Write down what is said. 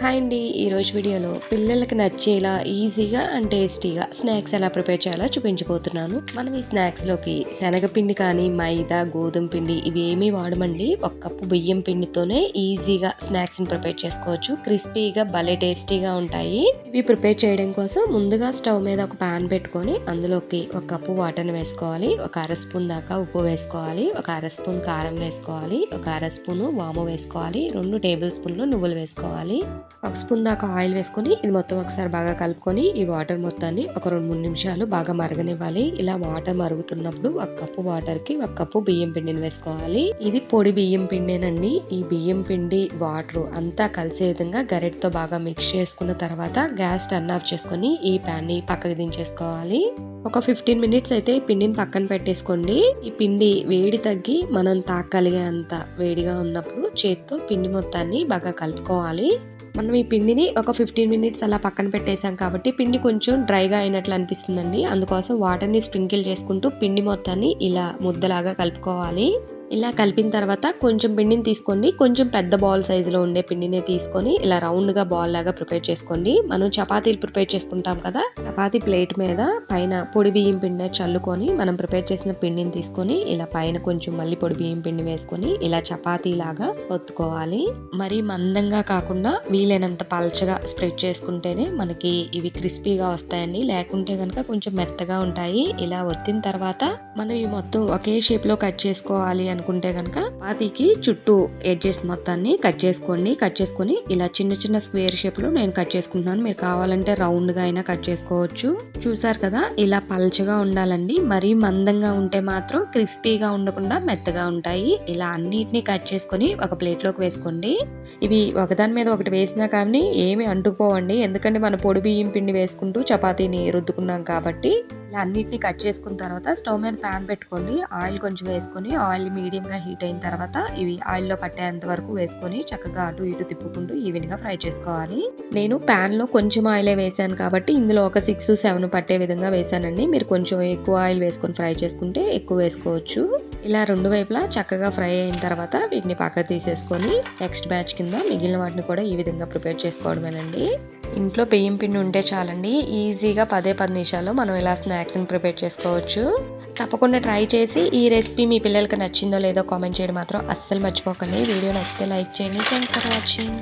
Hi అండి. ఈరోజు వీడియోలో పిల్లలకి నచ్చేలా ఈజీగా అండ్ టేస్టీగా స్నాక్స్ ఎలా ప్రిపేర్ చేయాలో చూపించబోతున్నాను. మనం ఈ స్నాక్స్లోకి శనగపిండి కానీ మైదా గోధుమ పిండి ఇవి ఏమీ వాడమండి. ఒక కప్పు బియ్యం పిండితోనే ఈజీగా స్నాక్స్ని ప్రిపేర్ చేసుకోవచ్చు. క్రిస్పీగా భలే టేస్టీగా ఉంటాయి. ఇవి ప్రిపేర్ చేయడం కోసం ముందుగా స్టవ్ మీద ఒక పాన్ పెట్టుకొని అందులోకి ఒక కప్పు వాటర్ని వేసుకోవాలి. ఒక అర స్పూన్ దాకా ఉప్పు వేసుకోవాలి. ఒక అర స్పూన్ కారం వేసుకోవాలి. ఒక అర స్పూన్ వాము వేసుకోవాలి. రెండు టేబుల్ స్పూన్లు నువ్వులు వేసుకోవాలి. ఒక స్పూన్ దాకా ఆయిల్ వేసుకొని ఇది మొత్తం ఒకసారి బాగా కలుపుకొని ఈ వాటర్ మొత్తాన్ని ఒక రెండు మూడు నిమిషాలు బాగా మరగనివ్వాలి. ఇలా వాటర్ మరుగుతున్నప్పుడు ఒక కప్పు వాటర్కి ఒక కప్పు బియ్యం పిండిని వేసుకోవాలి. ఇది పొడి బియ్యం పిండేనండి. ఈ బియ్యం పిండి వాటర్ అంతా కలిసే విధంగా గరెట్తో బాగా మిక్స్ చేసుకున్న తర్వాత గ్యాస్ టర్న్ ఆఫ్ చేసుకొని ఈ ప్యాన్ని పక్కకి దించేసుకోవాలి. ఒక ఫిఫ్టీన్ మినిట్స్ అయితే ఈ పిండిని పక్కన పెట్టేసుకోండి. ఈ పిండి వేడి తగ్గి మనం తాకలిగే అంత వేడిగా ఉన్నప్పుడు చేత్తో పిండి మొత్తాన్ని బాగా కలుపుకోవాలి. మనం ఈ పిండిని ఒక ఫిఫ్టీన్ మినిట్స్ అలా పక్కన పెట్టేసాం కాబట్టి పిండి కొంచెం డ్రైగా అయినట్లు అనిపిస్తుందండి. అందుకోసం వాటర్ని స్ప్రింకిల్ చేసుకుంటూ పిండి మొత్తాన్ని ఇలా ముద్దలాగా కలుపుకోవాలి. ఇలా కలిపిన తర్వాత కొంచెం పిండిని తీసుకోండి. కొంచెం పెద్ద బాల్ సైజులో ఉండే పిండిని తీసుకొని ఇలా రౌండ్గా బాల్ లాగా ప్రిపేర్ చేసుకోండి. మనం చపాతీలు ప్రిపేర్ చేసుకుంటాం కదా చపాతీ ప్లేట్ మీద పైన పొడి బియ్యం పిండి చల్లుకొని మనం ప్రిపేర్ చేసిన పిండిని తీసుకొని ఇలా పైన కొంచెం మళ్ళీ పొడి బియ్యం పిండి వేసుకొని ఇలా చపాతీ లాగా ఒత్తుకోవాలి. మరీ మందంగా కాకుండా వీలైనంత పల్చగా స్ప్రెడ్ చేసుకుంటేనే మనకి ఇవి క్రిస్పీగా వస్తాయండి. లేకుంటే కనుక కొంచెం మెత్తగా ఉంటాయి. ఇలా ఒత్తిన తర్వాత మనం ఈ మొత్తం ఒకే షేప్లో కట్ చేసుకోవాలి అనుకుంటే కనుక పాతికి చుట్టూ ఎడ్జెస్ మొత్తాన్ని కట్ చేసుకోండి. కట్ చేసుకొని ఇలా చిన్న చిన్న స్క్వేర్ షేప్లో నేను కట్ చేసుకుంటున్నాను. మీరు కావాలంటే రౌండ్గా అయినా కట్ చేసుకోవచ్చు. చూసారు కదా ఇలా పల్చగా ఉండాలండి. మరీ మందంగా ఉంటే మాత్రం క్రిస్పీగా ఉండకుండా మెత్తగా ఉంటాయి. ఇలా అన్నిటిని కట్ చేసుకొని ఒక ప్లేట్లోకి వేసుకోండి. ఇవి ఒకదాని మీద ఒకటి వేసినా కానీ ఏమి అంటుకుపోవండి. ఎందుకంటే మన పొడి బియ్యం పిండి వేసుకుంటూ చపాతీని రుద్దుకున్నాం కాబట్టి ఇలా అన్నిటిని కట్ చేసుకున్న తర్వాత స్టవ్ మీద ప్యాన్ పెట్టుకోండి ఆయిల్ కొంచెం వేసుకొని ఆయిల్ మీడియంగా హీట్ అయిన తర్వాత ఇవి ఆయిల్లో పట్టేంత వరకు వేసుకొని చక్కగా అటు ఇటు తిప్పుకుంటూ ఈవెన్గా ఫ్రై చేసుకోవాలి. నేను ప్యాన్లో కొంచెం ఆయిలే వేసాను కాబట్టి ఇందులో ఒక సిక్స్ సెవెన్ పట్టే విధంగా వేసానండి. మీరు కొంచెం ఎక్కువ ఆయిల్ వేసుకొని ఫ్రై చేసుకుంటే ఎక్కువ వేసుకోవచ్చు. ఇలా రెండు వైపులా చక్కగా ఫ్రై అయిన తర్వాత వీటిని పక్క తీసేసుకొని నెక్స్ట్ బ్యాచ్ కింద మిగిలిన వాటిని కూడా ఈ విధంగా ప్రిపేర్ చేసుకోవడమేనండి. ఇంట్లో బియ్యం పిండి ఉంటే చాలండి ఈజీగా పదే పది నిమిషాలు మనం ఇలా స్నాక్స్ని ప్రిపేర్ చేసుకోవచ్చు. తప్పకుండా ట్రై చేసి ఈ రెసిపీ మీ పిల్లలకి నచ్చిందో లేదో కామెంట్ చేయడం మాత్రం అస్సలు మర్చిపోకండి. వీడియో నచ్చితే లైక్ చేయండి. Thanks for watching